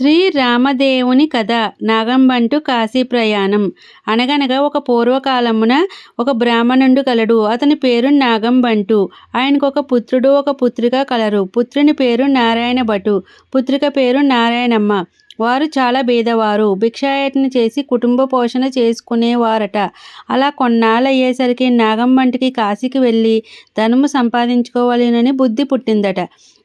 శ్రీరామదేవుని కథ నాగంబంటు కాశీ ప్రయాణం. అనగనగా ఒక పూర్వకాలమున ఒక బ్రాహ్మణుడు కలడు. అతని పేరు నాగంబంటు. ఆయనకు ఒక పుత్రుడు ఒక పుత్రిక కలరు. పుత్రుని పేరు నారాయణ భటు పుత్రిక పేరు నారాయణమ్మ. వారు చాలా బీదవారు భిక్షాటన చేసి కుటుంబ పోషణ చేసుకునేవారట. అలా కొన్నాళ్ళు అయ్యేసరికి నాగంబంటికి కాశీకి వెళ్ళి ధనము సంపాదించుకోవాలని బుద్ధి పుట్టిందట.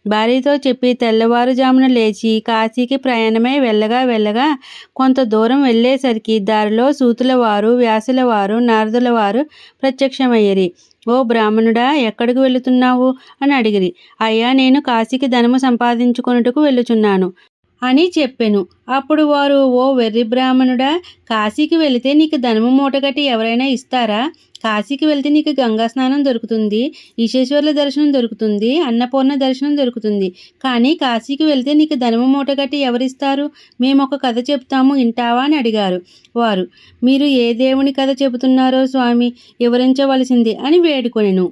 భార్యతో చెప్పి తెల్లవారుజామున లేచి కాశీకి ప్రయాణమై వెళ్ళగా వెళ్ళగా కొంత దూరం వెళ్ళేసరికి దారిలో సూతుల వారు వ్యాసుల వారు నారదుల వారు ప్రత్యక్షమయ్యరి. ఓ బ్రాహ్మణుడా ఎక్కడికి వెళుతున్నావు? అని అడిగిరి. అయ్యా నేను కాశీకి ధనము సంపాదించుకొనుటకు వెళ్ళుచున్నాను. అని చెప్పెను. అప్పుడు వారు ఓ వెర్రి బ్రాహ్మణుడా కాశీకి వెళితే నీకు ధనము మూటగట్టి ఎవరైనా ఇస్తారా? కాశీకి వెళ్తే నీకు గంగా స్నానం దొరుకుతుంది ఈశేశ్వర్ల దర్శనం దొరుకుతుంది అన్నపూర్ణ దర్శనం దొరుకుతుంది. కానీ కాశీకి వెళ్తే నీకు ధనము మూటగట్టి ఎవరిస్తారు? మేము ఒక కథ చెప్తాము వింటావా? అని అడిగారు. వారు మీరు ఏ దేవుని కథ చెబుతున్నారో స్వామి వివరించవలసింది అని వేడుకొనెను.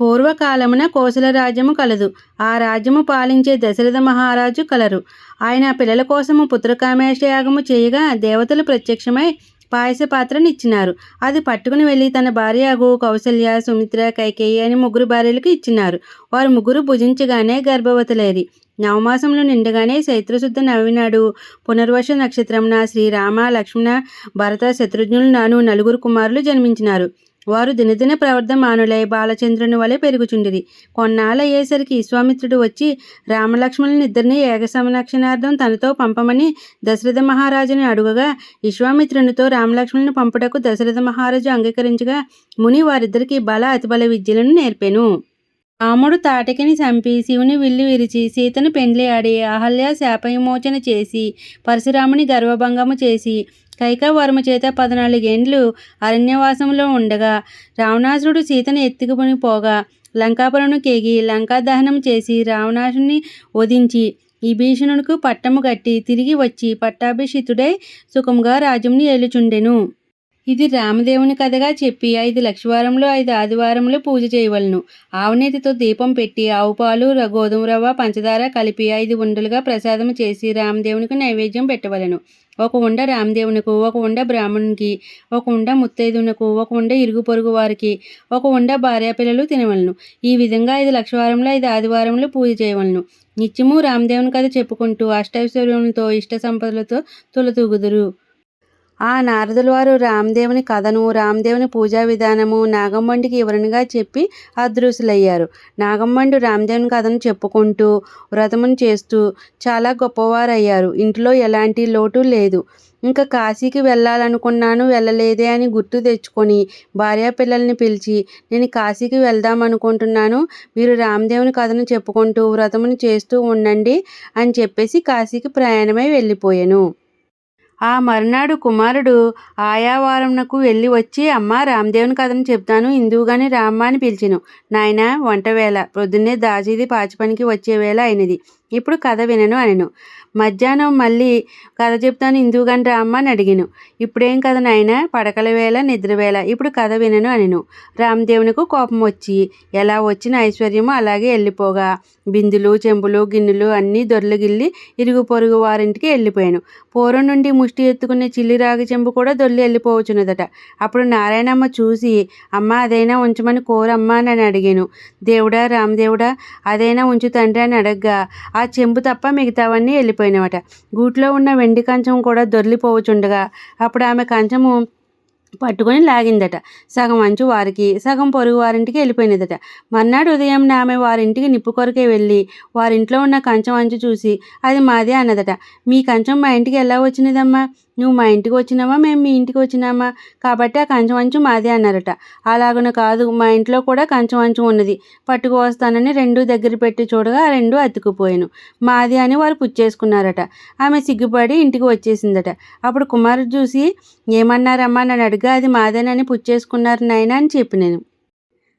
పూర్వకాలమున కోసల రాజ్యము కలదు. ఆ రాజ్యము పాలించే దశరథ మహారాజు కలరు. ఆయన పిల్లల కోసము పుత్రకామేషయాగము చేయగా దేవతలు ప్రత్యక్షమై పాయస పాత్రనిచ్చినారు అది పట్టుకుని వెళ్ళి తన భార్యగు కౌసల్య సుమిత్ర కైకేయి అని ముగ్గురు భార్యలకు ఇచ్చినారు. వారు ముగ్గురు భుజించగానే గర్భవతులేరి. నవమాసంలో నిండగానే చైత్రశుద్ధ నవ్వినాడు పునర్వశ నక్షత్రమున శ్రీరామ లక్ష్మణ భరత శత్రుఘ్నులు నాను నలుగురు కుమారులు జన్మించినారు. వారు దినదిన ప్రవర్ధమానులై బాలచంద్రుని వలె పెరుగుచుండిరి. కొన్నాళ్ళయ్యేసరికి విశ్వామిత్రుడు వచ్చి రామలక్ష్మణుని ఇద్దరిని ఏకసమలక్షణార్థం తనతో పంపమని దశరథ మహారాజుని అడుగగా విశ్వామిత్రునితో రామలక్ష్మణుని పంపుటకు దశరథ మహారాజు అంగీకరించగా ముని వారిద్దరికి బల అతిబల విద్యలను నేర్పెను. రాముడు తాటకిని చంపి శివుని విల్లు విరిచి సీతను పెండ్లి ఆడి అహల్య శాపవిమోచన చేసి పరశురాముని గర్వభంగము చేసి కైకవర్మ చేత పద్నాలుగేండ్లు అరణ్యవాసంలో ఉండగా రావణాసురుడు సీతను ఎత్తుకుని పోగా లంకాపురను కేగి లంకా దహనం చేసి రావణాసుని వధించి విభీషణునికి పట్టము కట్టి తిరిగి వచ్చి పట్టాభిషితుడై సుఖముగా రాజ్యంని ఏలుచుండెను. ఇది రామదేవుని కథగా చెప్పి ఐదు లక్షవారంలో ఐదు ఆదివారంలో పూజ చేయవలను. ఆవునేతితో దీపం పెట్టి ఆవుపాలు గోధుమ రవ్వ పంచదార కలిపి ఐదు ఉండలుగా ప్రసాదం చేసి రామదేవునికి నైవేద్యం పెట్టవలను. ఒక ఉండ రామదేవునికి ఒక ఉండ బ్రాహ్మణునికి ఒక ఉండ ముత్తైదునకు ఒక ఉండ ఇరుగు పొరుగు వారికి ఒక ఉండ భార్యాపిల్లలు తినవలను. ఈ విధంగా ఐదు లక్షవారంలో ఐదు ఆదివారంలో పూజ చేయవలను. నిత్యము రామదేవుని కథ చెప్పుకుంటూ అష్టైశ్వర్యంతో ఇష్ట సంపదలతో తులతూగుదురు. ఆ నారదుల వారు రామదేవుని కథను రామదేవుని పూజా విధానము నాగమ్మండికి వివరణగా చెప్పి అదృశ్యులయ్యారు. నాగమ్మండు రామదేవుని కథను చెప్పుకుంటూ వ్రతమును చేస్తూ చాలా గొప్పవారయ్యారు. ఇంట్లో ఎలాంటి లోటు లేదు. ఇంకా కాశీకి వెళ్ళాలనుకున్నాను వెళ్ళలేదే అని గుర్తు తెచ్చుకొని భార్యా పిల్లల్ని పిలిచి నేను కాశీకి వెళ్దాం అనుకుంటున్నాను మీరు రామదేవుని కథను చెప్పుకుంటూ వ్రతమును చేస్తూ ఉండండి అని చెప్పేసి కాశీకి ప్రయాణమై వెళ్ళిపోయాను. ఆ మరునాడు కుమారుడు ఆయా వారంనకు వెళ్ళి వచ్చి అమ్మ రామదేవుని కథను చెప్తాను. ఇందువుగాని రామ్మ అని పిలిచిను. నాయన వంట వేళ ప్రొద్దున్నే దాజీది పాచి పనికి వచ్చే వేళ అయినది. ఇప్పుడు కథ వినను అనెను. మధ్యాహ్నం మళ్ళీ కథ చెప్తాను ఇందుగాని అమ్మ అని అడిగాను. ఇప్పుడేం కథ నాయన? పడకల వేళ నిద్ర వేళ? ఇప్పుడు కథ వినను అనెను. రామదేవునికు కోపం వచ్చి ఎలా వచ్చిన ఐశ్వర్యము అలాగే వెళ్ళిపోగా బిందులు చెంబులు గిన్నెలు అన్నీ దొర్లగిల్లి ఇరుగు పొరుగు వారింటికి వెళ్ళిపోయాను పూర్వం నుండి ముష్టి ఎత్తుకునే చిల్లి రాగి చెంబు కూడా దొల్లి వెళ్ళిపోవచ్చున్నదట అప్పుడు నారాయణమ్మ చూసి అమ్మ అదైనా ఉంచమని కోరమ్మా అని అడిగాను. దేవుడా రామదేవుడా అదైనా ఉంచు తండ్రి అని అడగ్గా. ఆ ఆ చెంబు తప్ప మిగతావన్నీ వెళ్ళిపోయినవట. గూట్లో ఉన్న వెండి కంచం కూడా దొర్లిపోవచుండగా అప్పుడు ఆమె కంచము పట్టుకొని లాగిందట. సగం అంచు వారికి సగం పొరుగు వారింటికి వెళ్ళిపోయినదట. మర్నాడు ఉదయం ఆమె వారింటికి నిప్పు కొరకే వెళ్ళి వారింట్లో ఉన్న కంచం అంచు చూసి అది మాదే అన్నదట. మీ కంచం మా ఇంటికి ఎలా వచ్చినదమ్మా? నువ్వు మా ఇంటికి వచ్చినావా? మేము మీ ఇంటికి వచ్చినామా? కాబట్టి ఆ కంచం మాదే అన్నారట. అలాగను కాదు మా ఇంట్లో కూడా కంచం ఉన్నది. పట్టుకు వస్తానని రెండు దగ్గర పెట్టి చూడగా ఆ రెండు అతుకుపోయాను మాది అని వారు పుచ్చేసుకున్నారట ఆమె సిగ్గుపడి ఇంటికి వచ్చేసిందట. అప్పుడు కుమారుడు చూసి ఏమన్నారమ్మా? నన్ను అడిగా అది మాదేనని పుచ్చేసుకున్నారు నాయన అని చెప్పి నేను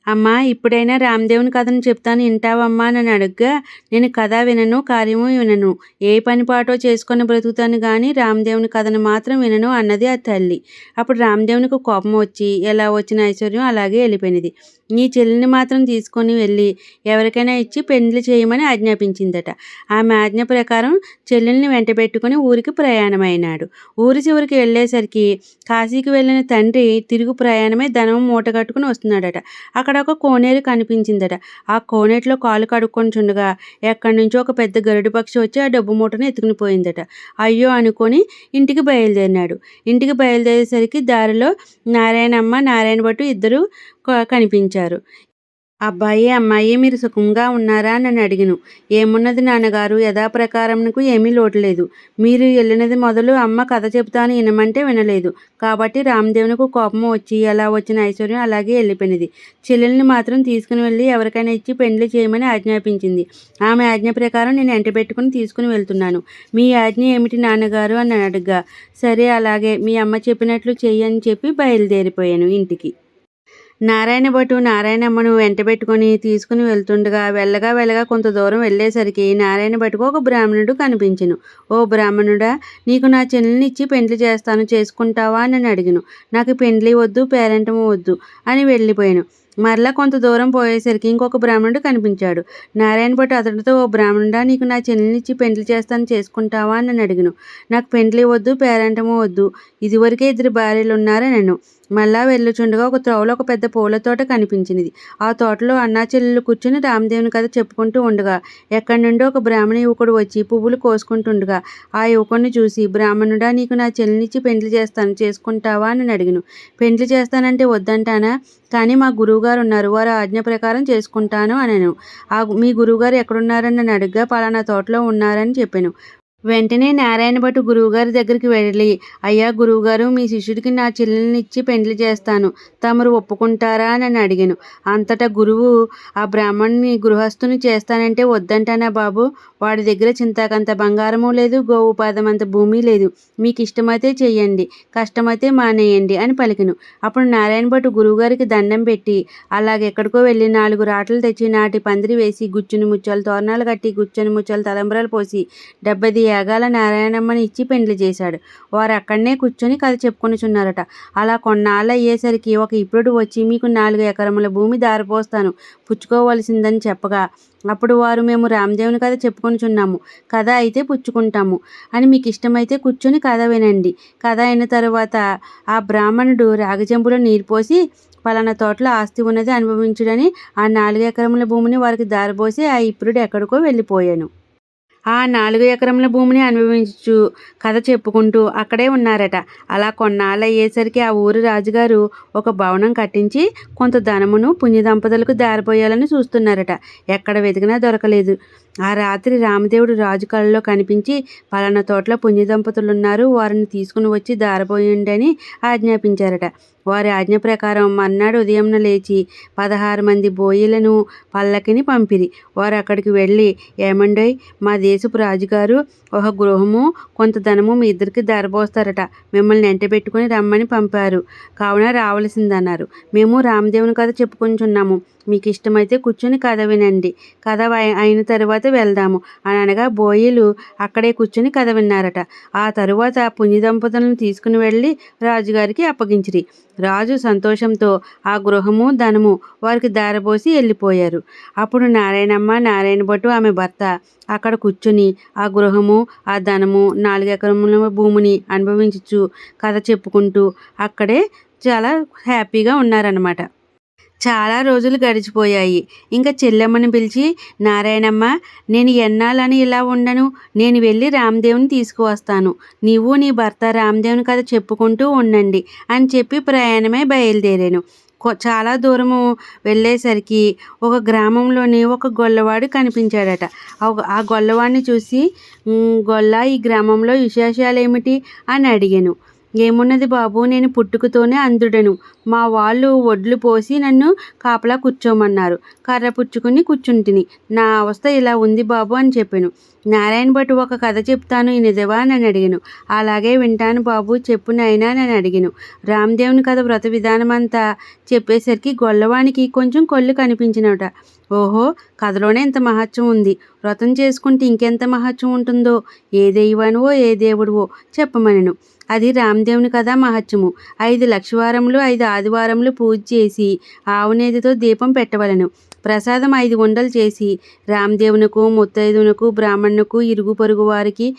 అమ్మా ఇప్పుడైనా రామ్దేవుని కథను చెప్తాను వింటావమ్మా అని అడుగ్గా నేను కథ వినను కార్యము వినను. ఏ పని పాటో చేసుకొని బ్రతుకుతాను కానీ రామదేవుని కథను మాత్రం వినను అన్నది ఆ తల్లి. అప్పుడు రామ్దేవునికి కోపం వచ్చి ఎలా వచ్చిన ఐశ్వర్యం అలాగే వెళ్ళిపోయినది. నీ చెల్లిని మాత్రం తీసుకొని వెళ్ళి ఎవరికైనా ఇచ్చి పెండ్లి చేయమని ఆజ్ఞాపించిందట. ఆమె ఆజ్ఞ ప్రకారం చెల్లెల్ని వెంటబెట్టుకుని ఊరికి ప్రయాణమైనాడు. ఊరి చివరికి వెళ్ళేసరికి కాశీకి వెళ్ళిన తండ్రి తిరుగు ప్రయాణమై ధనం మూట కట్టుకుని వస్తున్నాడట. అక్కడ ఒక కోనేరు కనిపించిందట. ఆ కోనేటిలో కాలు కడుక్కొని చుండగా ఎక్కడి నుంచో ఒక పెద్ద గరుడు పక్షి వచ్చి ఆ డబ్బు మూటను ఎత్తుకుని పోయిందట. అయ్యో అనుకొని ఇంటికి బయలుదేరినాడు. ఇంటికి బయలుదేరేసరికి దారిలో నారాయణమ్మ నారాయణ భట్టు ఇద్దరు కనిపించారు. అబ్బాయి అమ్మాయి మీరు సుఖంగా ఉన్నారా? అని అడిగిను. ఏమున్నది నాన్నగారు? యథాప్రకారంకు ఏమీ లోటు లేదు. మీరు వెళ్ళినది మొదలు అమ్మ కథ చెబుతాను వినమంటే వినలేదు. కాబట్టి రామదేవునికి కోపం వచ్చి ఎలా వచ్చిన ఐశ్వర్యం అలాగే వెళ్ళిపోయినది చెల్లెల్ని మాత్రం తీసుకుని వెళ్ళి ఎవరికైనా ఇచ్చి పెండ్లి చేయమని ఆజ్ఞాపించింది. ఆమె ఆజ్ఞ ప్రకారం నేను ఎంట పెట్టుకుని తీసుకుని వెళ్తున్నాను. మీ ఆజ్ఞ ఏమిటి నాన్నగారు? అని అడగ్గా సరే అలాగే. మీ అమ్మ చెప్పినట్లు చెయ్యని చెప్పి బయలుదేరిపోయాను ఇంటికి. నారాయణ భటు నారాయణమ్మను వెంటబెట్టుకొని తీసుకుని వెళ్తుండగా వెళ్ళగా వెళ్ళగా కొంత దూరం వెళ్ళేసరికి నారాయణ భటుకు ఒక బ్రాహ్మణుడు కనిపించను. ఓ బ్రాహ్మణుడా నీకు నా చెల్లెల్ని ఇచ్చి పెండ్లి చేస్తాను చేసుకుంటావా? అని అడిగిను. నాకు పెండ్లి వద్దు పేరెంటము వద్దు అని వెళ్ళిపోయాను. మరలా కొంత దూరం పోయేసరికి ఇంకొక బ్రాహ్మణుడు కనిపించాడు. నారాయణ భట్ అతడితో ఓ బ్రాహ్మణుడా నీకు నా చెల్లెనిచ్చి పెండ్లి చేస్తాను చేసుకుంటావా? అని అడిగిను. నాకు పెండ్లి వద్దు పేరెంటము వద్దు. ఇదివరకే ఇద్దరు భార్యలు ఉన్నారని నేను మళ్ళా వెళ్ళుచుండగా ఒక త్రోవలో ఒక పెద్ద పూల తోట కనిపించినది. ఆ తోటలో అన్నా చెల్లెలు కూర్చుని రామదేవుని కథ చెప్పుకుంటూ ఉండగా ఎక్కడి నుండో ఒక బ్రాహ్మణ యువకుడు వచ్చి పువ్వులు కోసుకుంటుండగా ఆ యువకుడిని చూసి బ్రాహ్మణుడా నీకు నా చెల్లినిచ్చి పెండ్లి చేస్తాను చేసుకుంటావా? అని అడిగిను. పెండ్లి చేస్తానంటే వద్దంటానా? కానీ మా గురువుగారు ఉన్నారు వారు ఆజ్ఞ ప్రకారం చేసుకుంటాను అనను. ఆ మీ గురువుగారు ఎక్కడున్నారని నన్ను అడిగా పలానా తోటలో ఉన్నారని చెప్పాను. వెంటనే నారాయణ భట్ గురువుగారి దగ్గరికి వెళ్ళి అయ్యా గురువుగారు మీ శిష్యుడికి నా చెల్లెల్ని ఇచ్చి పెండ్లి చేస్తాను. తమరు ఒప్పుకుంటారా? అని నన్ను అడిగాను. అంతటా గురువు ఆ బ్రాహ్మణ్ణి గృహస్థుని చేస్తానంటే వద్దంటానా బాబు? వాడి దగ్గర చింతాకంత బంగారము లేదు గోవు పాదమంత భూమి లేదు. మీకు ఇష్టమైతే చెయ్యండి కష్టమైతే మానేయండి అని పలికిను. అప్పుడు నారాయణ భట్ గురువుగారికి దండం పెట్టి అలాగే ఎక్కడికో వెళ్ళి నాలుగు రాటలు తెచ్చి నాటి పందిరి వేసి గుచ్చుని ముచ్చాలు తోరణాలు కట్టి గుచ్చని ముచ్చాలు తలంబరాలు పోసి డెబ్బది యాగాల నారాయణమ్మని ఇచ్చి పెండ్లి చేశాడు. వారు అక్కడనే కూర్చొని కథ చెప్పుకొనిచున్నారట. అలా కొన్నాళ్ళు అయ్యేసరికి ఒక ఇప్పుడు వచ్చి మీకు నాలుగు ఎకరముల భూమి దారిపోస్తాను. పుచ్చుకోవలసిందని చెప్పగా అప్పుడు వారు మేము రామదేవుని కథ చెప్పుకొనిచున్నాము. కథ అయితే పుచ్చుకుంటాము. అని మీకు ఇష్టమైతే కూర్చొని కథ వినండి. కథ అయిన తరువాత ఆ బ్రాహ్మణుడు రాగజంపులో నీరు పోసి పలానా తోటలో ఆస్తి ఉన్నది అనుభవించుడని ఆ నాలుగు ఎకరముల భూమిని వారికి దారిపోసి ఆ ఇప్పుడు ఎక్కడికో వెళ్ళిపోయాను. ఆ నాలుగు ఎకరముల భూమిని అనుభవించు కథ చెప్పుకుంటూ అక్కడే ఉన్నారట. అలా కొన్నాళ్ళు అయ్యేసరికి ఆ ఊరు రాజుగారు ఒక భవనం కట్టించి కొంత ధనమును పుణ్య దంపతులకు దారిపోయాలని చూస్తున్నారట. ఎక్కడ వెతికినా దొరకలేదు. ఆ రాత్రి రామదేవుడు రాజు కళ్ళలో కనిపించి పలానా తోటలో పుణ్య దంపతులు ఉన్నారు వారిని తీసుకుని వచ్చి దారిపోయండి ఆజ్ఞాపించారట. వారి ఆజ్ఞ ప్రకారం మర్నాడు ఉదయంన లేచి పదహారు మంది బోయిలను పల్లకిని పంపిరి. వారు అక్కడికి వెళ్ళి ఏమండోయ్ మా దేశపు రాజుగారు ఒక గృహము కొంత ధనము మీ ఇద్దరికి దారబోస్తారట మిమ్మల్ని ఎంట పెట్టుకుని రమ్మని పంపారు. కావున రావలసిందన్నారు. మేము రామదేవుని కథ చెప్పుకుంటున్నాము మీకు ఇష్టమైతే కూర్చొని కథ వినండి. కథ అయిన తర్వాత వెళ్దాము అని అనగా బోయిలు అక్కడే కూర్చొని కథ విన్నారట. ఆ తరువాత పుణ్య దంపతులను తీసుకుని వెళ్ళి రాజుగారికి అప్పగించిరి. రాజు సంతోషంతో ఆ గృహము ధనము వారికి దారబోసి వెళ్ళిపోయారు. అప్పుడు నారాయణమ్మ నారాయణ భట్టు ఆమె భర్త అక్కడ కూర్చుని ఆ గృహము ఆ ధనము నాలుగెకరముల భూమిని అనుభవించచ్చు కథ చెప్పుకుంటూ అక్కడే చాలా హ్యాపీగా ఉన్నారనమాట చాలా రోజులు గడిచిపోయాయి. ఇంకా చెల్లెమ్మని పిలిచి నారాయణమ్మ నేను ఎన్నాళ్ళని ఇలా ఉండను? నేను వెళ్ళి రామ్దేవ్ని తీసుకువస్తాను. నీవు నీ భర్త రామదేవుని కథ చెప్పుకుంటూ ఉండండి అని చెప్పి ప్రయాణమే బయలుదేరాను. చాలా దూరము వెళ్ళేసరికి ఒక గ్రామంలోని ఒక గొల్లవాడు కనిపించాడట. ఆ గొల్లవాడిని చూసి గొల్ల ఈ గ్రామంలో విశేషాలు ఏమిటి అని అడిగాను. ఏమున్నది బాబు? నేను పుట్టుకతోనే అంధుడను. మా వాళ్ళు వడ్లు పోసి నన్ను కాపలా కూర్చోమన్నారు. కర్ర పుచ్చుకుని కూర్చుంటిని. నా అవస్థ ఇలా ఉంది బాబు అని చెప్పాను. నారాయణ భట్ ఒక కథ చెప్తాను ఈ నిజవా అని అడిగాను. అలాగే వింటాను బాబు. చెప్పు నాయనా అని అడిగాను. రామ్దేవుని కథ వ్రత విధానం అంతా చెప్పేసరికి గొల్లవానికి కొంచెం కొళ్ళు కనిపించినట. ఓహో కథలోనే ఇంత మహత్యం ఉంది. వ్రతం చేసుకుంటే ఇంకెంత మహత్యం ఉంటుందో? ఏ దైవానువో ఏ దేవుడివో చెప్పమనను. అది రామదేవుని కదా మహత్యము. ఐదు లక్షవారములు ఐదు ఆదివారములు పూజ చేసి ఆవునేదితో దీపం పెట్టవలెను. ప్రసాదం ఐదు వండలు చేసి రామదేవునకు ముత్తైదునకు బ్రాహ్మణునకు ఇరుగు పొరుగు వారికి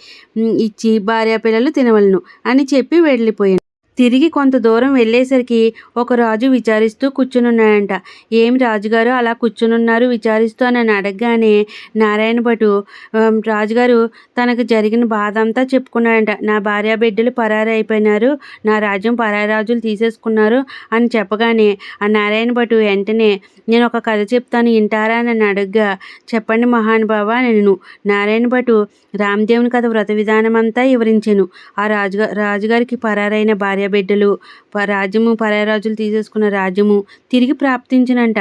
ఇచ్చి భార్యా పిల్లలు తినవలను అని చెప్పి వెళ్ళిపోయాను. తిరిగి కొంత దూరం వెళ్ళేసరికి ఒక రాజు విచారిస్తూ కూర్చునున్నాడంట. ఏం రాజుగారు అలా కూర్చునున్నారు విచారిస్తూ అని అడగగానే నారాయణ భటు రాజుగారు తనకు జరిగిన బాధ అంతా చెప్పుకున్నాడంట. నా భార్య బిడ్డలు పరారు అయిపోయినారు నా రాజ్యం పరాయి రాజులు తీసేసుకున్నారు అని చెప్పగానే ఆ నారాయణ భటు వెంటనే నేను ఒక కథ చెప్తాను వింటారా అని అడగ్గా చెప్పండి మహానుభావ నేను నారాయణ భటు రామదేవుని కథ వ్రత విధానం అంతా వివరించాను. ఆ రాజుగా రాజుగారికి పరారైన భార్య బిడ్డలు ప- రాజ్యము పరాయి రాజులు తీసేసుకున్న రాజ్యము తిరిగి ప్రాప్తించినంట.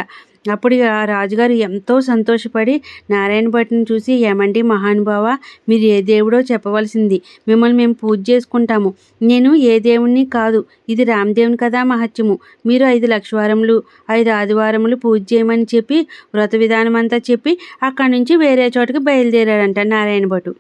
అప్పుడు ఆ రాజుగారు ఎంతో సంతోషపడి నారాయణ చూసి ఏమండి మహానుభావ మీరు ఏ దేవుడో చెప్పవలసింది. మిమ్మల్ని మేము పూజ చేసుకుంటాము. నేను ఏ దేవుణ్ణి కాదు. ఇది రామదేవుని కదా మహత్యము. మీరు ఐదు లక్షవారములు ఐదు ఆదివారములు పూజ చేయమని చెప్పి వ్రత విధానం అంతా చెప్పి అక్కడి నుంచి వేరే చోటకి బయలుదేరాడంట నారాయణ భటు.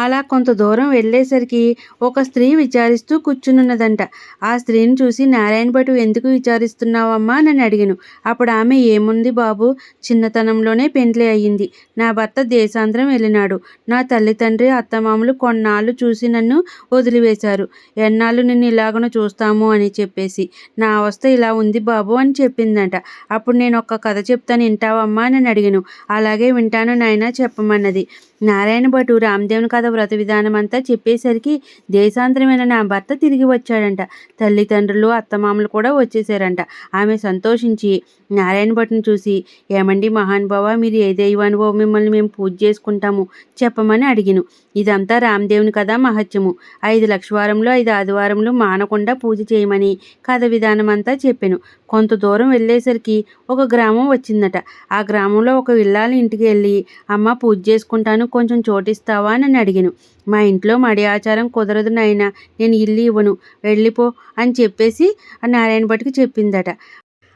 అలా కొంత దూరం వెళ్ళేసరికి ఒక స్త్రీ విచారిస్తూ కూర్చునున్నదంట. ఆ స్త్రీని చూసి నారాయణ భటు ఎందుకు విచారిస్తున్నావమ్మా? అని అడిగాను. అప్పుడు ఆమె ఏముంది బాబు చిన్నతనంలోనే పెండ్లి అయ్యింది. నా భర్త దేశాంతరం వెళ్ళినాడు. నా తల్లిదండ్రి అత్తమామలు కొన్నాళ్ళు చూసి నన్ను వదిలివేశారు. ఎన్నాళ్ళు నిన్ను ఇలాగను చూస్తాము అని చెప్పేసి నా అవస్థ ఇలా ఉంది బాబు అని చెప్పిందంట. అప్పుడు నేను ఒక కథ చెప్తాను వింటావమ్మా? అని అడిగాను. అలాగే వింటాను నాయన చెప్పమన్నది. నారాయణ భటు రామదేవుని కథ వ్రత విధానం అంతా చెప్పేసరికి దేశాంతరమైన నా భర్త తిరిగి వచ్చాడంట. తల్లిదండ్రులు అత్తమామలు కూడా వచ్చేసారంట. ఆమె సంతోషించి నారాయణ భట్టుని చూసి ఏమండి మహానుభావ మీరు ఏ దైవానుభవం మిమ్మల్ని మేము పూజ చేసుకుంటాము? చెప్పమని అడిగిను. ఇదంతా రామదేవుని కథ మహత్యము. ఐదు లక్షవారంలో ఐదు ఆదివారంలో మానకుండా పూజ చేయమని కథ విధానం అంతా చెప్పాను. కొంత దూరం వెళ్ళేసరికి ఒక గ్రామం వచ్చిందట. ఆ గ్రామంలో ఒక ఇల్లాలి ఇంటికి వెళ్ళి అమ్మ పూజ చేసుకుంటాను కొంచెం చోటిస్తావా? అని అడిగాను. మా ఇంట్లో మడి ఆచారం కుదరదు నాయన నేను ఇల్లు ఇవ్వను. వెళ్ళిపో అని చెప్పేసి ఆ నారాయణ భట్టుకి చెప్పిందట.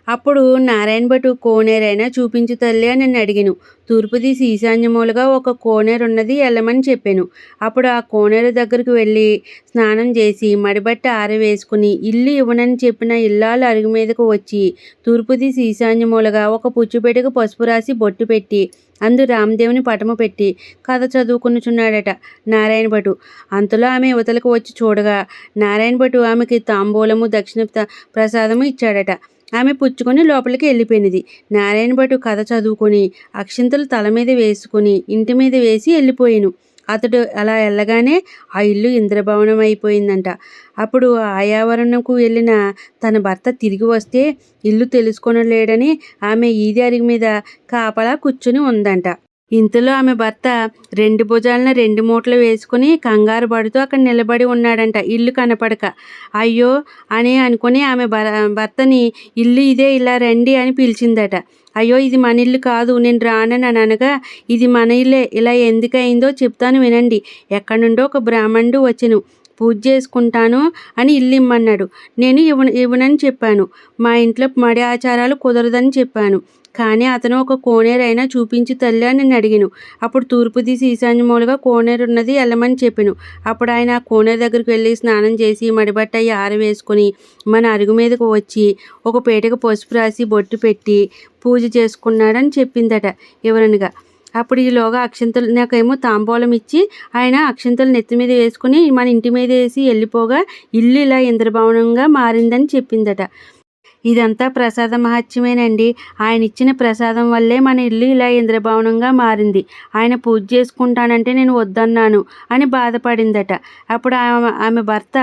అప్పుడు నారాయణ భటు కోనేరైనా చూపించు తల్లి అని నన్ను అడిగాను. తూర్పు తీసి ఈశాన్యమూలుగా ఒక కోనేరు ఉన్నది వెళ్ళమని చెప్పాను. అప్పుడు ఆ కోనేరు దగ్గరికి వెళ్ళి స్నానం చేసి మడిబట్ట ఆరవేసుకుని ఇల్లు ఇవ్వనని చెప్పిన ఇల్లాలు అరుగు మీదకు వచ్చి తూర్పు తీసి ఈశాన్యమూలుగా ఒక పుచ్చుపెట్టుకు పసుపు రాసి బొట్టు పెట్టి అందు రామదేవుని పటము పెట్టి కథ చదువుకునుచున్నాడట నారాయణ భటు అంతలో ఆమె యువతలకు వచ్చి చూడగా నారాయణ భటు ఆమెకి తాంబూలము దక్షిణ ప్రసాదము ఇచ్చాడట. ఆమె పుచ్చుకొని లోపలికి వెళ్ళిపోయినది. నారాయణ భటు కథ చదువుకొని అక్షింతలు తల మీద వేసుకుని ఇంటి మీద వేసి వెళ్ళిపోయాను. అతడు అలా వెళ్ళగానే ఆ ఇల్లు ఇంద్రభవనం అయిపోయిందంట. అప్పుడు ఆయావరణకు వెళ్ళిన తన భర్త తిరిగి వస్తే ఇల్లు తెలుసుకొనలేడని ఆమె ఈది మీద కాపలా కూర్చుని ఉందంట. ఇంతలో ఆమె భర్త రెండు భుజాలను రెండు మూటలు వేసుకుని కంగారు పడుతూ అక్కడ నిలబడి ఉన్నాడంట. ఇల్లు కనపడక. అయ్యో అని అనుకుని ఆమె భర్తని ఇల్లు ఇదే ఇలా రండి అని పిలిచిందట. అయ్యో ఇది మన ఇల్లు కాదు నేను రానని అని అనగా ఇది మన ఇల్లే ఇలా ఎందుకయిందో చెప్తాను వినండి. ఎక్కడి నుండో ఒక బ్రాహ్మణుడు వచ్చెను. పూజ చేసుకుంటాను అని ఇల్లు ఇమ్మన్నాడు. నేను ఇవ్వ ఇవ్వనని చెప్పాను. మా ఇంట్లో మడి ఆచారాలు కుదరదని చెప్పాను. కానీ అతను ఒక కోనేరైనా చూపించి తల్లి అని నేను అడిగాను. అప్పుడు తూర్పు దిశ ఈశాన్యమూలుగా కోనేరు ఉన్నది వెళ్ళమని చెప్పాను. అప్పుడు ఆయన ఆ కోనేరు దగ్గరికి వెళ్ళి స్నానం చేసి మడిబట్ట ఆరవేసుకొని మన అరుగు మీదకు వచ్చి ఒక పీటకు పసుపు రాసి బొట్టు పెట్టి పూజ చేసుకున్నాడని చెప్పిందట వివరణగా. అప్పుడు ఈలోగా అక్షంతలు నాకేమో తాంబూలం ఇచ్చి ఆయన అక్షంతలు నెత్తి మీద వేసుకుని మన ఇంటి మీద వేసి వెళ్ళిపోగా ఇల్లు ఇలా ఇంద్రభవనంగా మారిందని చెప్పిందట. ఇదంతా ప్రసాద మహత్యమేనండి. ఆయన ఇచ్చిన ప్రసాదం వల్లే మన ఇల్లు ఇలా ఇంద్రభవనంగా మారింది. ఆయన పూజ చేసుకుంటానంటే నేను వద్దన్నాను అని బాధపడిందట. అప్పుడు ఆమె ఆమె భర్త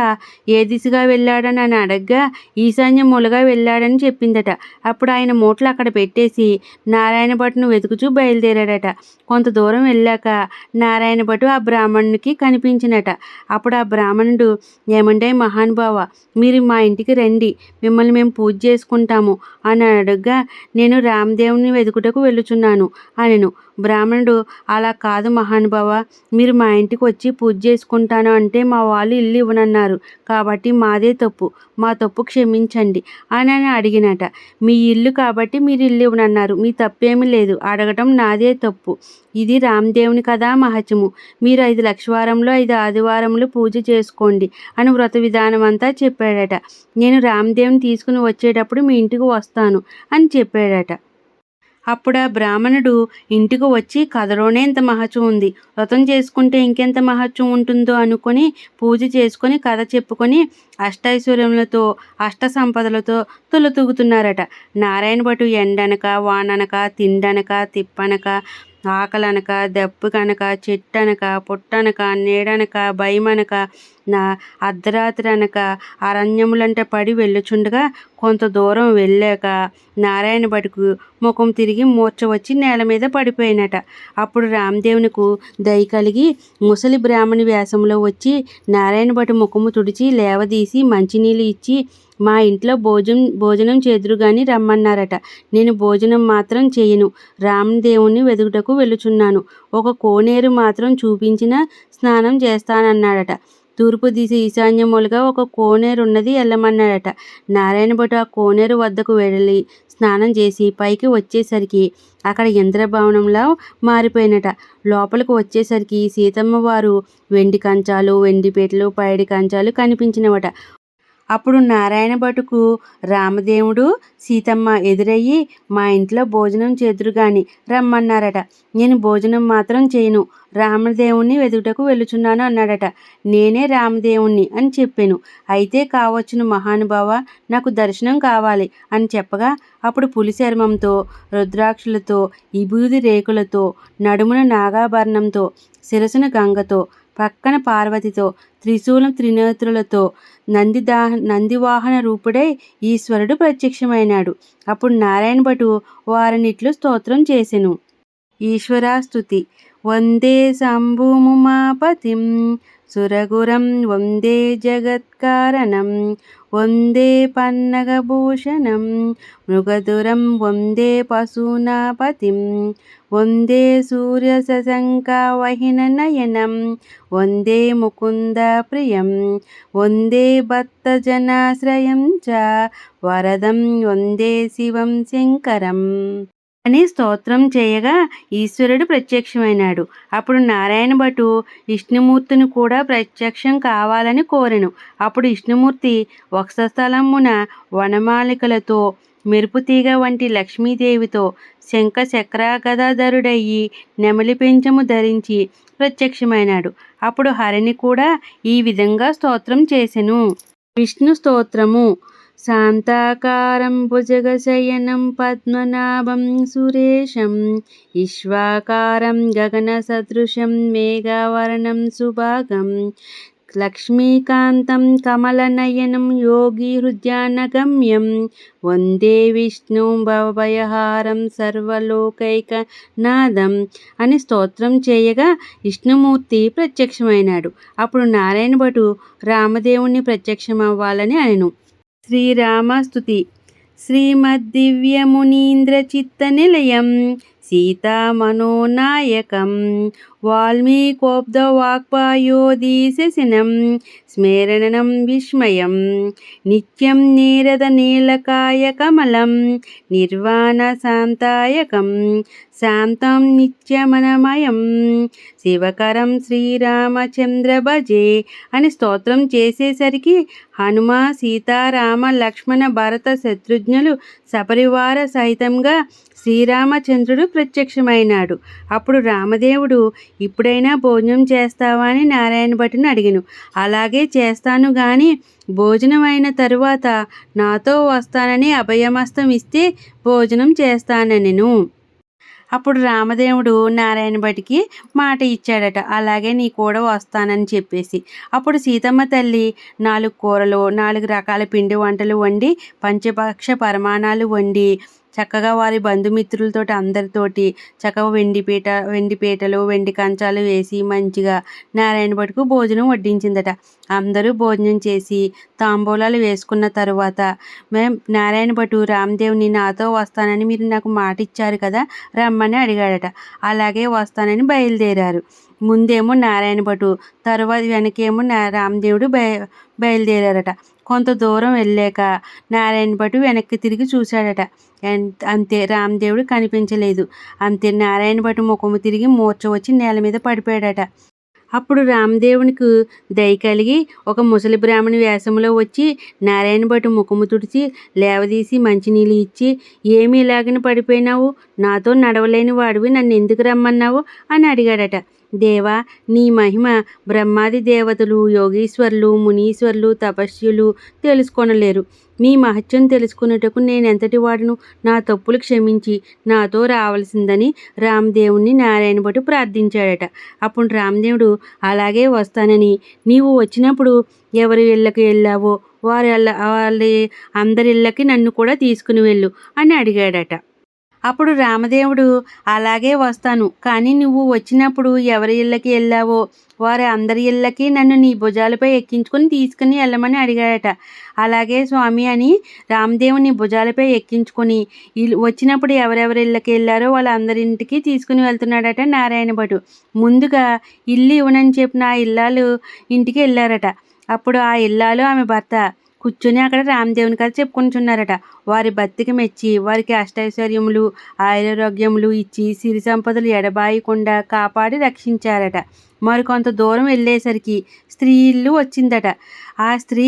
ఏ దిశగా వెళ్ళాడని అని అడగ్గా ఈశాన్య మూలగా వెళ్ళాడని చెప్పిందట. అప్పుడు ఆయన మూటలు అక్కడ పెట్టేసి నారాయణ భట్టును వెతుకుచూ బయలుదేరాడట. కొంత దూరం వెళ్ళాక నారాయణ భటు ఆ బ్రాహ్మణునికి కనిపించినట. అప్పుడు ఆ బ్రాహ్మణుడు ఏమంటే మహానుభావ మీరు మా ఇంటికి రండి. మిమ్మల్ని మేము పూజ చేసుకుంటాము. అని అడగగా నేను రామదేవుని వెతుకుటకు వెళ్ళుచున్నాను. అనెను బ్రాహ్మణుడు అలా కాదు మహానుభావ మీరు మా ఇంటికి వచ్చి పూజ చేసుకుంటాను అంటే మా వాళ్ళు ఇల్లు ఇవ్వనన్నారు. కాబట్టి మాదే తప్పు. మా తప్పు క్షమించండి అని అని అడిగినట. మీ ఇల్లు కాబట్టి మీరు ఇల్లు ఇవ్వనన్నారు. మీ తప్పేమీ లేదు. అడగటం నాదే తప్పు. ఇది రామదేవుని కదా మహత్యము. మీరు ఐదు లక్షవారంలో ఐదు ఆదివారములు పూజ చేసుకోండి అని వ్రత విధానం అంతా చెప్పాడట. నేను రామదేవుని తీసుకుని వచ్చేటప్పుడు మీ ఇంటికి వస్తాను అని చెప్పాడట. అప్పుడు ఆ బ్రాహ్మణుడు ఇంటికి వచ్చి కథలోనే ఇంత మహత్యం ఉంది. వ్రతం చేసుకుంటే ఇంకెంత మహత్యం ఉంటుందో అనుకొని పూజ చేసుకొని కథ చెప్పుకొని అష్టైశ్వర్యములతో అష్ట సంపదలతో తులతూగుతున్నారట. నారాయణ భటు ఎండనక వాననక తిండనక తిప్పనక ఆకలనక దెబ్బకనక చెట్టనక పుట్టనక నీడనక భయమనక నా అర్ధరాత్రి అనక అరణ్యములంట పడి వెళ్ళుచుండగా కొంత దూరం వెళ్ళాక నారాయణ బడికు ముఖం తిరిగి మూర్చ వచ్చి నేల మీద పడిపోయినట. అప్పుడు రామదేవునికు దయ కలిగి ముసలి బ్రాహ్మణి వేషంలో వచ్చి నారాయణ భటి ముఖము తుడిచి లేవదీసి మంచినీళ్ళు ఇచ్చి మా ఇంట్లో భోజనం భోజనం చేదురు కానీ రమ్మన్నారట. నేను భోజనం మాత్రం చేయను. రామదేవుని వెదుగుటకు వెళ్ళుచున్నాను. ఒక కోనేరు మాత్రం చూపించిన స్నానం చేస్తానన్నాడట. తూర్పు దిశ ఈశాన్యములుగా ఒక కోనేరు ఉన్నది వెళ్ళమన్నాడట నారాయణ భటు ఆ కోనేరు వద్దకు వెళ్ళి స్నానం చేసి పైకి వచ్చేసరికి అక్కడ ఇంద్రభవనంలో మారిపోయినట. లోపలికి వచ్చేసరికి సీతమ్మ వారు వెండి కంచాలు వెండి పీటలు పైడి కంచాలు కనిపించినవట. అప్పుడు నారాయణ భటుకు రామదేవుడు సీతమ్మ ఎదురయ్యి మా ఇంట్లో భోజనం చేదురుగాని రమ్మన్నారట. నేను భోజనం మాత్రం చేయను. రామదేవుణ్ణి వెదుటకు వెళ్ళుచున్నాను అన్నాడట. నేనే రామదేవుణ్ణి అని చెప్పాను. అయితే కావచ్చును మహానుభావ నాకు దర్శనం కావాలి అని చెప్పగా అప్పుడు పులి చర్మంతో రుద్రాక్షలతో ఇబూది రేకులతో నడుమున నాగాభరణంతో శిరసున గంగతో పక్కన పార్వతితో త్రిశూలం త్రినేత్రులతో నందిదాహ నందివాహన రూపుడై ఈశ్వరుడు ప్రత్యక్షమైనాడు. అప్పుడు నారాయణ భటు వారినిట్లు స్తోత్రం చేసెను. ఈశ్వరాస్తుతి వందే శంభుముమాపతిం సురగురం వందే జగత్కారణం వందే పన్నగభూషణం మృగదురం వందే పశూనాపతిం వందే సూర్యశశంకావహిననయనం వందే ముకుంద ప్రియం వందే భక్తజనాశ్రయం చ వరదం వందే శివం శంకరం. అని స్తోత్రం చేయగా ఈశ్వరుడు ప్రత్యక్షమైనాడు. అప్పుడు నారాయణ భటు విష్ణుమూర్తిని కూడా ప్రత్యక్షం కావాలని కోరెను. అప్పుడు విష్ణుమూర్తి వక్షస్థలమున వనమాలికలతో మెరుపుతీగ వంటి లక్ష్మీదేవితో శంఖ చక్రాగదాధరుడయ్యి నెమలి పెంచము ధరించి ప్రత్యక్షమైనాడు. అప్పుడు హరిని కూడా ఈ విధంగా స్తోత్రం చేసెను. విష్ణు స్తోత్రము. శాంతాకారం భుజగశయనం పద్మనాభం సురేశం విశ్వాకారం గగనసదృశం మేఘావరణం సుభాగం లక్ష్మీకాంతం కమలనయనం యోగి హృద్యానగమ్యం వందే విష్ణు భవభయహారం సర్వలోకైకనాథం అని స్తోత్రం చేయగా విష్ణుమూర్తి ప్రత్యక్షమైనాడు. అప్పుడు నారాయణ భటు రామదేవుణ్ణి ప్రత్యక్షమవ్వాలని అనెను శ్రీరామస్తుతి శ్రీమద్దివ్యమునీంద్రచిత్తనిలయం సీతామనోనాయకం. వాల్మీకోబ్ధవాక్పాయోదీశనం స్మరణం విస్మయం. నిత్యం నీరద నీలకాయ కమలం. నిర్వాణ శాంతాయకం. శాంతం నిత్యమనమయం. శివకరం శ్రీరామచంద్ర భజే అని స్తోత్రం చేసేసరికి హనుమ సీతారామ లక్ష్మణ భరత శత్రుఘ్నులు సపరివార సహితంగా శ్రీరామచంద్రుడు ప్రత్యక్షమైనాడు. అప్పుడు రామదేవుడు ఇప్పుడైనా భోజనం చేస్తావా? అని నారాయణ భట్టును అడిగాను. అలాగే చేస్తాను గాని భోజనం అయిన తరువాత నాతో వస్తానని అభయమస్తం ఇస్తే భోజనం చేస్తానెను అప్పుడు రామదేవుడు నారాయణ భటికి మాట ఇచ్చాడట. అలాగే నీ కూడా వస్తానని చెప్పేసి. అప్పుడు సీతమ్మ తల్లి నాలుగు కూరలు నాలుగు రకాల పిండి వంటలు వండి పంచపక్ష పరమాణాలు వండి చక్కగా వారి బంధుమిత్రులతోటి అందరితోటి చక్కగా వెండి పీట వెండి పీటలు వెండి కంచాలు వేసి మంచిగా నారాయణ భట్టుకు భోజనం వడ్డించిందట. అందరూ భోజనం చేసి తాంబూలాలు వేసుకున్న తరువాత మేం నారాయణ భటు రామ్దేవ్ని నాతో వస్తానని మీరు నాకు మాట ఇచ్చారు కదా రమ్మని అడిగాడట. అలాగే వస్తానని బయలుదేరారు. ముందేమో నారాయణ భటు తర్వాత వెనకేమో నా రామదేవుడు బయ బయలుదేరారట. కొంత దూరం వెళ్ళాక నారాయణ భటు వెనక్కి తిరిగి చూశాడట. అంతే. రామదేవుడు కనిపించలేదు. అంతే. నారాయణ భటు ముఖము తిరిగి మూర్చ వచ్చి నేల మీద పడిపోయాడట. అప్పుడు రామదేవునికి దయ కలిగి ఒక ముసలి బ్రాహ్మణి వేషంలో వచ్చి నారాయణ భటు ముఖము తుడిచి లేవదీసి మంచినీళ్ళు ఇచ్చి ఏమి ఇలాగని పడిపోయినావు? నాతో నడవలేని వాడివి. నన్ను ఎందుకు రమ్మన్నావు? అని అడిగాడట. దేవా నీ మహిమ బ్రహ్మాది దేవతలు యోగీశ్వర్లు మునీశ్వర్లు తపస్యులు తెలుసుకొనలేరు. నీ మహత్యం తెలుసుకునేటకు నేనెంతటి వాడును? నా తప్పులు క్షమించి నాతో రావలసిందని రామదేవుణ్ణి నారాయణ భటు ప్రార్థించాడట. అప్పుడు రామదేవుడు అలాగే వస్తానని నీవు వచ్చినప్పుడు ఎవరి ఇళ్ళకి వెళ్ళావో? వారి వాళ్ళ వాళ్ళ అందరి ఇళ్ళకి నన్ను కూడా తీసుకుని వెళ్ళు అని అడిగాడట. అప్పుడు రామదేవుడు అలాగే వస్తాను. కానీ నువ్వు వచ్చినప్పుడు ఎవరి ఇళ్ళకి వెళ్ళావో? వారి అందరి ఇళ్ళకి నన్ను నీ భుజాలపై ఎక్కించుకొని తీసుకుని వెళ్ళమని అడిగాడట. అలాగే స్వామి అని రామదేవుని భుజాలపై ఎక్కించుకొని వచ్చినప్పుడు ఎవరెవరి ఇళ్ళకి వెళ్ళారో వాళ్ళందరింటికి తీసుకుని వెళ్తున్నాడట నారాయణ భటు. ముందుగా ఇల్లు ఇవ్వనని చెప్పిన ఆ ఇల్లాలు ఇంటికి వెళ్ళారట. అప్పుడు ఆ ఇల్లాలు ఆమె భర్త కూర్చొని అక్కడ రామదేవుని కథ చెప్పుకుంటున్నారట. వారి భక్తికి మెచ్చి వారికి అష్టైశ్వర్యములు ఆయురారోగ్యములు ఇచ్చి సిరి సంపదలు ఎడబాయకుండా కాపాడి రక్షించారట. మరికొంత దూరం వెళ్ళేసరికి స్త్రీ ఇల్లు వచ్చిందట. ఆ స్త్రీ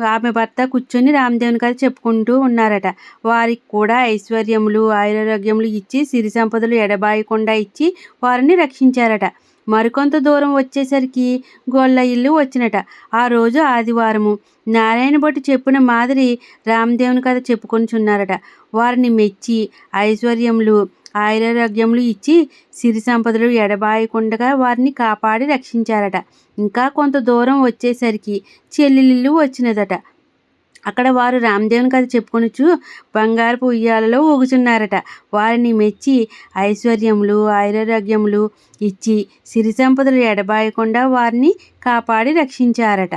ఆమె భర్త కూర్చొని రామదేవుని కథ చెప్పుకుంటూ ఉన్నారట. వారికి కూడా ఐశ్వర్యములు ఆయురారోగ్యములు ఇచ్చి సిరి సంపదలు ఎడబాయకుండా ఇచ్చి వారిని రక్షించారట. మరికొంత దూరం వచ్చేసరికి గొల్ల ఇల్లు వచ్చినట. ఆ రోజు ఆదివారము. నారాయణ భట్ చెప్పిన మాదిరి రామదేవుని కథ చెప్పుకొనిచున్నారట వారిని మెచ్చి ఐశ్వర్యములు ఆయురారోగ్యములు ఇచ్చి సిరి సంపదలు ఎడబాయకుండా వారిని కాపాడి రక్షించారట. ఇంకా కొంత దూరం వచ్చేసరికి చెల్లెలిల్లు వచ్చినదట. అక్కడ వారు రామదేవుని కథ చెప్పుకొనుచు బంగారపు ఉయ్యాలలో ఊగుచున్నారట. వారిని మెచ్చి ఐశ్వర్యములు ఆయురారోగ్యములు ఇచ్చి సిరి సంపదలు ఎడబాయకుండా వారిని కాపాడి రక్షించారట.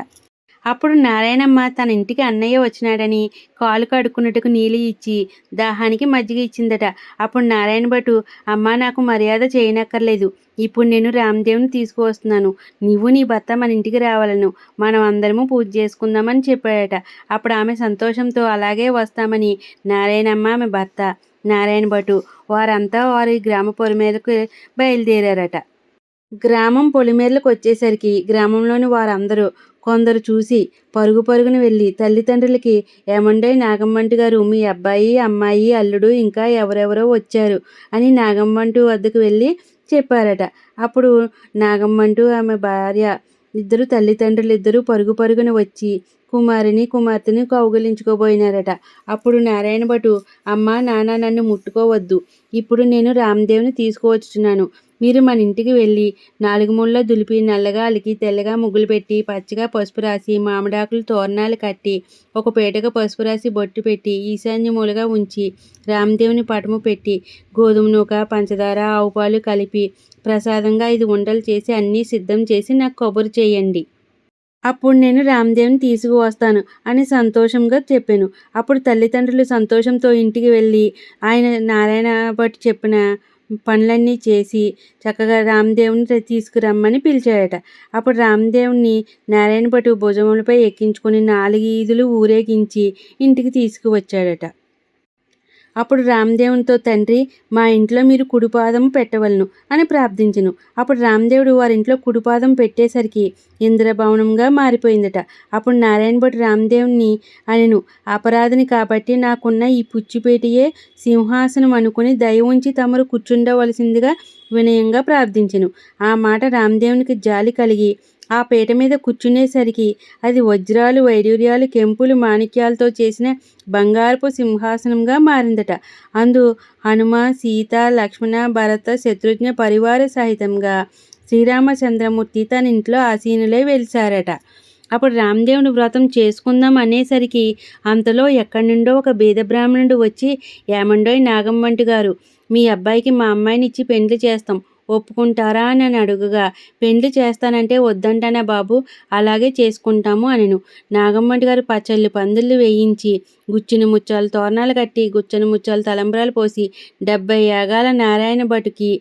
అప్పుడు నారాయణమ్మ తన ఇంటికి అన్నయ్య వచ్చినాడని కాలు కడుక్కున్నట్టుకు నీళ్ళు ఇచ్చి దాహానికి మజ్జిగ ఇచ్చిందట. అప్పుడు నారాయణ భటు అమ్మ నాకు మర్యాద చేయనక్కర్లేదు. ఇప్పుడు నేను రామ్దేవ్ని తీసుకువస్తున్నాను. నువ్వు నీ భర్త మన ఇంటికి రావాలను. మనం అందరము పూజ చేసుకుందామని చెప్పాడట. అప్పుడు ఆమె సంతోషంతో అలాగే వస్తామని నారాయణమ్మ ఆమె భర్త నారాయణ భటు వారంతా వారి గ్రామ పొలి మీదకు బయలుదేరారట. గ్రామం పొలిమేర్లకు వచ్చేసరికి గ్రామంలోని వారందరూ కొందరు చూసి పరుగు పరుగున వెళ్ళి తల్లిదండ్రులకి ఏమండే నాగమ్మంటి గారు మీ అబ్బాయి అమ్మాయి అల్లుడు ఇంకా ఎవరెవరో వచ్చారు? అని నాగమ్మంటు వద్దకు వెళ్ళి చెప్పారట. అప్పుడు నాగమ్మంటు ఆమె భార్య ఇద్దరు తల్లిదండ్రులు ఇద్దరు పరుగు పరుగున వచ్చి కుమారుని కుమార్తెని కౌగిలించుకోబోయినారట. అప్పుడు నారాయణ భటు అమ్మ నాన్న నన్ను ముట్టుకోవద్దు. ఇప్పుడు నేను రామ్దేవ్ని తీసుకువచ్చుచున్నాను. మీరు మన ఇంటికి వెళ్ళి నాలుగు ముళ్ళ దులిపి నల్లగా అలికి తెల్లగా ముగ్గులు పెట్టి పచ్చగా పసుపు రాసి మామిడాకులు తోరణాలు కట్టి ఒక పీటగా పసుపు రాసి బొట్టు పెట్టి ఈశాన్య మూలగా ఉంచి రామదేవుని పటము పెట్టి గోధుమ నూక పంచదార ఆవుపాలు కలిపి ప్రసాదంగా ఐదు ఉండలు చేసి అన్నీ సిద్ధం చేసి నాకు కబురు చేయండి. అప్పుడు నేను రామదేవ్ని తీసుకువస్తాను అని సంతోషంగా చెప్పాను. అప్పుడు తల్లిదండ్రులు సంతోషంతో ఇంటికి వెళ్ళి ఆయన నారాయణ భట్ చెప్పిన పనులన్నీ చేసి చక్కగా రామదేవుని తీసుకురమ్మని పిలిచాడట. అప్పుడు రామదేవుని నారాయణ భటు భుజములపై ఎక్కించుకొని నాలుగు ఈదులు ఊరేగించి ఇంటికి తీసుకువచ్చాడట. అప్పుడు రామదేవునితో తండ్రి మా ఇంట్లో మీరు కుడిపాదం పెట్టవలను అని ప్రార్థించను. అప్పుడు రామదేవుడు వారి ఇంట్లో కుడిపాదం పెట్టేసరికి ఇంద్రభవనంగా మారిపోయిందట. అప్పుడు నారాయణ భట్ రామదేవుని అనెను అపరాధిని కాబట్టి నాకున్న ఈ పుచ్చిపేటియే సింహాసనం అనుకుని దయ ఉంచి తమరు కూర్చుండవలసిందిగా వినయంగా ప్రార్థించెను. ఆ మాట రామదేవునికి జాలి కలిగి ఆ పీట మీద కూర్చునేసరికి అది వజ్రాలు వైడూర్యాలు కెంపులు మాణిక్యాలతో చేసిన బంగారపు సింహాసనంగా మారిందట. అందు హనుమ సీత లక్ష్మణ భరత శత్రుఘ్న పరివార సహితంగా శ్రీరామచంద్రమూర్తి తన ఇంట్లో ఆసీనులై వెలిశారట అప్పుడు రామదేవుని వ్రతం చేసుకుందాం అనేసరికి అంతలో ఎక్కడి నుండో ఒక బీద బ్రాహ్మణుడు వచ్చి ఏమండోయ్ నాగమ్మంటి గారు మీ అబ్బాయికి మా అమ్మాయిని ఇచ్చి పెండ్లి చేస్తాం. ఒప్పుకుంటారా అని అడుగుగా. పెండ్లి చేస్తానంటే వద్దంటానా బాబు? అలాగే చేసుకుంటాము అనెను. నాగమ్మటి గారు పచ్చళ్ళు పందులు వేయించి గుచ్చిన ముచ్చాలు తోరణాలు కట్టి గుచ్చని ముచ్చాలు తలంబ్రాలు పోసి డెబ్బై యాగాల నారాయణ భటుకి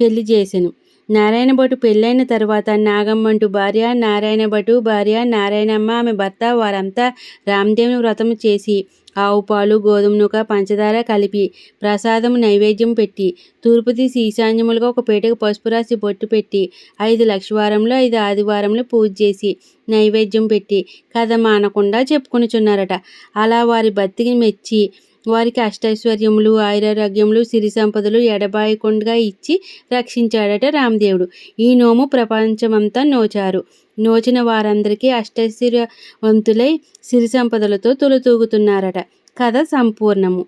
పెళ్ళి చేశాను నారాయణ భటు పెళ్ళైన తర్వాత నాగమ్మంటు భార్య నారాయణ భటు భార్య నారాయణమ్మ ఆమె భర్త వారంతా రామదేవుని వ్రతం చేసి ఆవు పాలు గోధుమ నూక పంచదార కలిపి ప్రసాదం నైవేద్యం పెట్టి తూర్పు తీసి ఈశాన్యములుగా ఒక పేటకు పసుపు రాసి బొట్టు పెట్టి ఐదు లక్షవారంలో ఐదు ఆదివారంలో పూజ చేసి నైవేద్యం పెట్టి కథ మానకుండా చెప్పుకొనిచున్నారట. అలా వారి బతికి మెచ్చి వారికి అష్టైశ్వర్యములు ఆయురారోగ్యములు సిరి సంపదలు ఎడబాయకుండా ఇచ్చి రక్షించాడట రామదేవుడు. ఈ నోము ప్రపంచమంతా నోచారు. నోచిన వారందరికీ అష్టైశ్వర్యవంతులై సిరి సంపదలతో తొలతూగుతున్నారట. కథ సంపూర్ణము.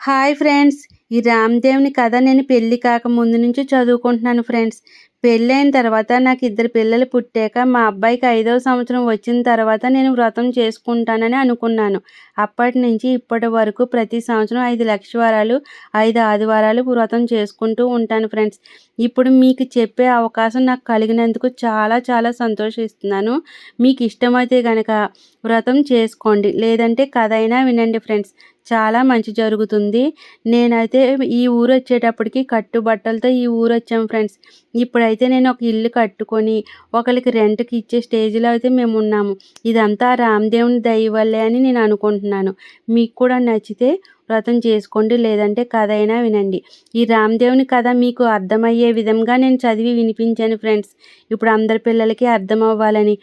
హాయ్ ఫ్రెండ్స్ ఈ రామ్దేవ్ని కథ నేను పెళ్ళి కాక ముందు నుంచి చదువుకుంటున్నాను ఫ్రెండ్స్. పెళ్ళైన తర్వాత నాకు ఇద్దరు పిల్లలు పుట్టాక మా అబ్బాయికి ఐదవ సంవత్సరం వచ్చిన తర్వాత నేను వ్రతం చేసుకుంటానని అనుకున్నాను. అప్పటి నుంచి ఇప్పటి వరకు ప్రతి సంవత్సరం ఐదు లక్షవారాలు ఐదు ఆదివారాలు వ్రతం చేసుకుంటూ ఉంటాను ఫ్రెండ్స్. ఇప్పుడు మీకు చెప్పే అవకాశం నాకు కలిగినందుకు చాలా చాలా సంతోషిస్తున్నాను. మీకు ఇష్టమైతే కనుక వ్రతం చేసుకోండి. లేదంటే కథ అయినా వినండి ఫ్రెండ్స్. చాలా మంచి జరుగుతుంది. నేనైతే ఈ ఊరు వచ్చేటప్పటికి కట్టుబట్టలతో ఈ ఊరు వచ్చాం ఫ్రెండ్స్. ఇప్పుడైతే నేను ఒక ఇల్లు కట్టుకొని ఒకరికి రెంట్కి ఇచ్చే స్టేజ్లో అయితే మేము ఉన్నాము. ఇదంతా రామదేవుని దయ వల్లే అని నేను అనుకుంటున్నాను. మీకు కూడా నచ్చితే వ్రతం చేసుకోండి లేదంటే కథ అయినా వినండి. ఈ రామదేవుని కథ మీకు అర్థమయ్యే విధంగా నేను చదివి వినిపించాను ఫ్రెండ్స్. ఇప్పుడు అందరి పిల్లలకి అర్థం అవ్వాలని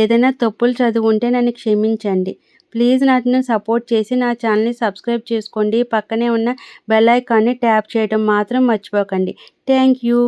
ఏదైనా తప్పులు చదువుంటే నన్ను క్షమించండి. ప్లీజ్ నన్ను సపోర్ట్ చేసి నా ఛానల్ని సబ్స్క్రైబ్ చేసుకోండి. పక్కనే ఉన్న బెల్ ఐకాన్ని ట్యాప్ చేయడం మాత్రం మర్చిపోకండి. Thank you.